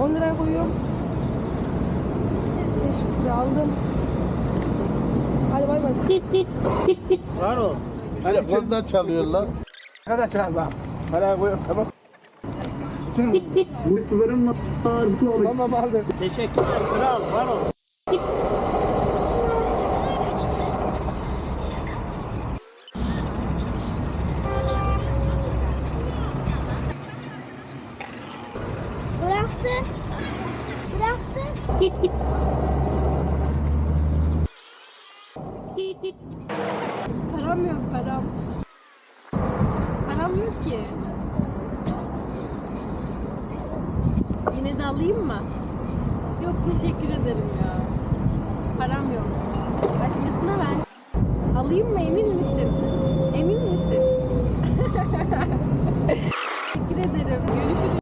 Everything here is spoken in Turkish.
10 liraya koyuyorum. 5 lira aldım. Hadi bay bay. Var ol. Telefondan çalıyor lan. Arkadaşlar bak. Parayı koyuyorum tamam. Mutlularım var. Su almak Tamam aldım. Teşekkürler kral. Var ol. Bıraktı. Bıraktı. Param yok param. Param yok ki. Yine de alayım mı? Yok teşekkür ederim ya. Param yok. Başkasına ver. Alayım mı? Emin misin?